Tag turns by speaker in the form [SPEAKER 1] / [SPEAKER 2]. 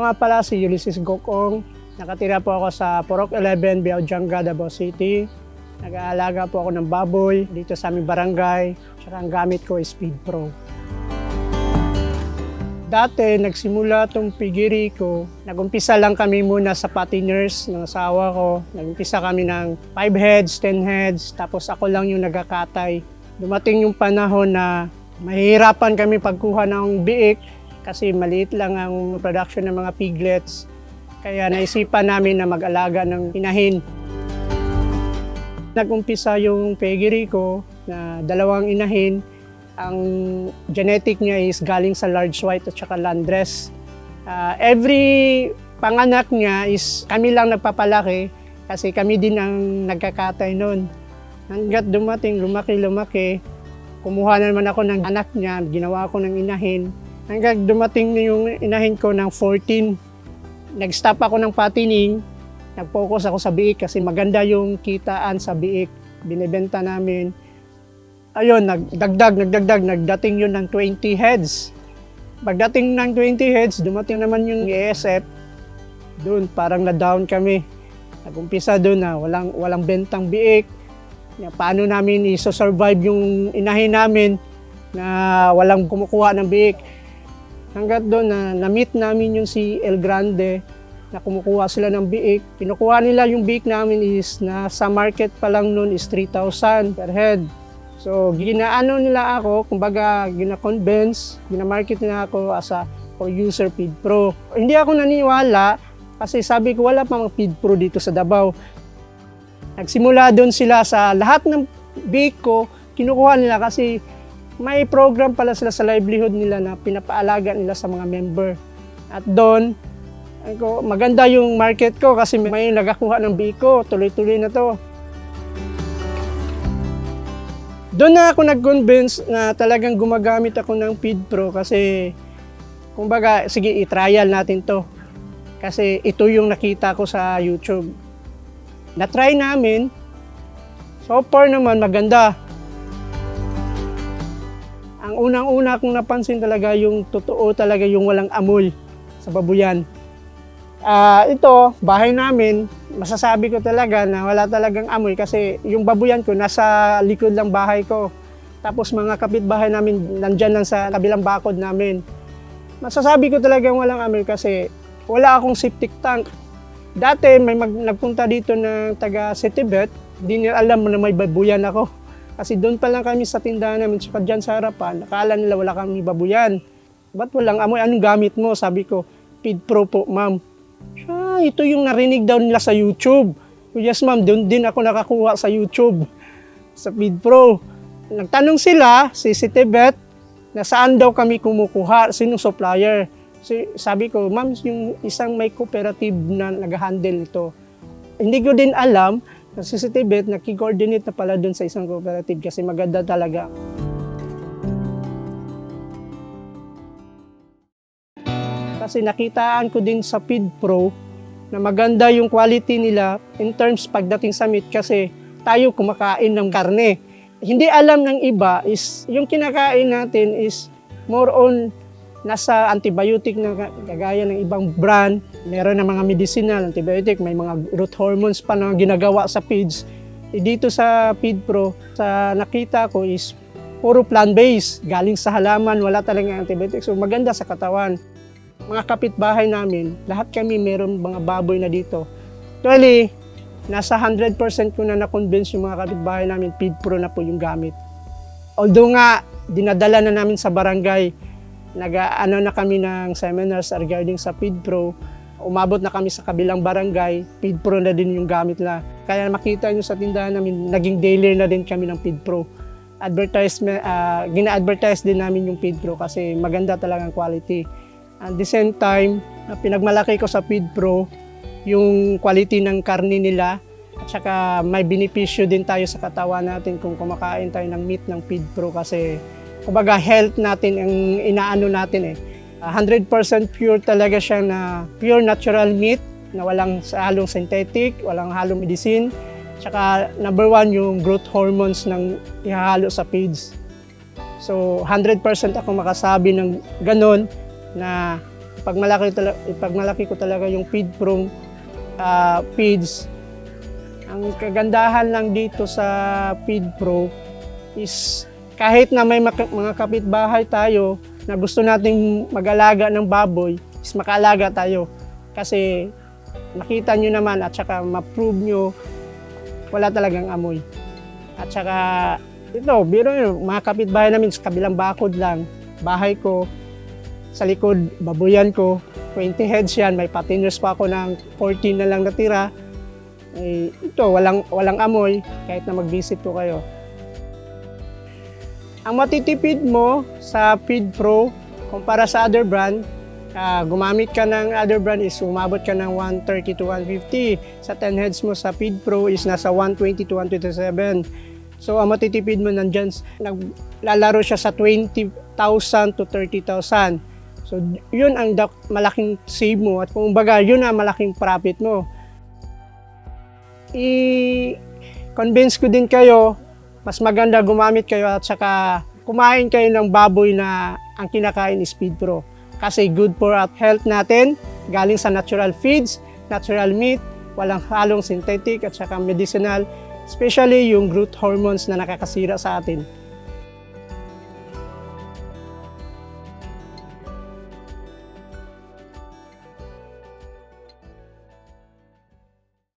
[SPEAKER 1] Nga pala si Ulysses Gokong. Nakatira po ako sa Purok 11, Biaujanga, Davao City. Nag-aalaga po ako ng baboy dito sa aming barangay. Tsaka ang gamit ko is Speed Pro. Dati, nagsimula itong pigiri ko. Nagumpisa lang kami muna sa patiners ng asawa ko. Nagumpisa kami ng 5 heads, 10 heads, tapos ako lang yung nagkakatay. Dumating yung panahon na mahihirapan kami pagkuha ng biik kasi maliit lang ang production ng mga piglets. Kaya naisipan namin na mag-alaga ng inahin. Nagumpisa yung piggery ko na dalawang inahin. Ang genetic niya is galing sa large white at saka landress. Ah, every panganak niya is kami lang nagpapalaki kasi kami din ang nagkakatay noon. Hanggat dumating, lumaki, lumaki, kumuha na naman ako ng anak niya, ginawa ko ng inahin. Hanggang dumating na yung inahin ko ng 14, nag-stop ako ng patining, nag-focus ako sa biik kasi maganda yung kitaan sa biik. Binibenta namin. Ayun, nagdagdag, nagdagdag, nagdating yun ng 20 heads. Pagdating ng 20 heads, dumating naman yung ESF. Doon, parang na-down kami. Nag-umpisa doon na walang, walang bentang biik. Na Paano namin i-survive yung inahin namin na walang kumukuha ng biik. Hanggat doon na na-meet namin yung si El Grande na kumukuha sila ng biik. Kinukuha nila yung biik namin is na sa market pa lang noon is 3,000 per head. So, ginaano nila ako, kumbaga, gina-convince, gina-market nila ako as a producer Feed Pro. Hindi ako naniwala kasi sabi ko wala pa mga Feed Pro dito sa Davao. Nagsimula doon sila sa lahat ng bake ko, kinukuha nila kasi may program pala sila sa livelihood nila na pinapaalaga nila sa mga member. At doon, ko, maganda yung market ko kasi may nagakuha ng bake ko, tuloy-tuloy na to. Doon na ako nag-convince na talagang gumagamit ako ng Feed Pro kasi kumbaga, sige, i-trial natin to. Kasi ito yung nakita ko sa YouTube. Na-try namin. So far naman, maganda. Ang unang-una kong napansin talaga yung totoo talaga yung walang amoy sa babuyan. Ah, ito, bahay namin, masasabi ko talaga na wala talagang amoy kasi yung babuyan ko nasa likod lang bahay ko. Tapos mga kapitbahay namin nandyan lang sa kabilang bakod namin. Masasabi ko talagang walang amoy kasi wala akong septic tank. Dati may mag, nagpunta dito ng taga Citibet, di nila alam na may babuyan ako. Kasi doon pa lang kami sa tindahan namin, tsaka dyan sa harapan, nakala nila wala kami babuyan. Ba't walang amoy? Anong gamit mo? Sabi ko, Feed Pro po, ma'am. Ah, ito yung narinig daw nila sa YouTube. Yes ma'am, doon din ako nakakuha sa YouTube, sa Feed Pro. Nagtanong sila, si Citibet, na saan daw kami kumukuha, sinong supplier. Si, sabi ko, ma'am, yung isang may cooperative na nag-handle ito. Hindi ko din alam Citibet nakikoordinate na pala doon sa isang cooperative kasi maganda talaga. Kasi nakitaan ko din sa Feed Pro na maganda yung quality nila in terms pagdating sa meat kasi tayo kumakain ng karne. Hindi alam ng iba is yung kinakain natin is more on nasa antibiotic na ka- kagaya ng ibang brand. Meron ng mga medicinal, antibiotic, may mga root hormones pa na ginagawa sa feeds. Eh, Dito sa Feed Pro, sa nakita ko is puro plant-based, galing sa halaman, wala talagang antibiotic. So maganda sa katawan mga kapitbahay namin, lahat kami meron mga baboy na dito. Actually, nasa 100% ko na na-convince yung mga kapitbahay namin, Feed Pro na po yung gamit. Although nga, dinadala na namin sa barangay, nag-ano na kami ng seminars regarding sa Feed Pro, umabot na kami sa kabilang barangay, Feed Pro na din yung gamit na. Kaya makita nyo sa tindahan namin, naging daily na din kami ng Feed Pro. Advertisement, ah, gina-advertise din namin yung Feed Pro kasi maganda talagang quality. At the same time, na pinagmalaki ko sa Feed Pro yung quality ng karne nila at saka may benepisyo din tayo sa katawan natin kung kumakain tayo ng meat ng Feed Pro kasi kumbaga health natin ang inaano natin eh. Ah, 100% pure talaga siya na pure natural meat na walang halong synthetic, walang halong medicine. Tsaka number one yung growth hormones ng ihahalo sa feeds. So 100% ako makasabi ng ganon na pag malaki, tala, pag malaki ko talaga yung feed from ah, feeds, ang kagandahan lang dito sa Feed Pro is kahit na may mga kapitbahay tayo na gusto nating mag-alaga ng baboy, is makaalaga tayo. Kasi nakita nyo naman at saka ma-prove nyo wala talagang amoy. At saka ito, biro nyo, mga kapitbahay namin sa kabilang bakod lang, bahay ko, sa likod, babuyan ko, 20 heads yan, may patinos pa ako ng 14 na lang natira. Eh, ito, walang, walang amoy, kahit na mag-visit ko kayo. Ang matitipid mo sa Feed Pro, kumpara sa other brand, ah, gumamit ka ng other brand is umabot ka ng 130 to 150. Sa 10 heads mo sa Feed Pro is nasa 120 to 127. So, ang matitipid mo nandyan, naglalaro siya sa 20,000 to 30,000. So, yun ang malaking save mo at kung baga, yun ang malaking profit mo. I-convince ko din kayo, mas maganda gumamit kayo at saka kumain kayo ng baboy na ang kinakain is Feed Pro. Kasi good for our health natin, galing sa natural feeds, natural meat, walang halong synthetic at saka medicinal, especially yung growth hormones na nakakasira sa atin.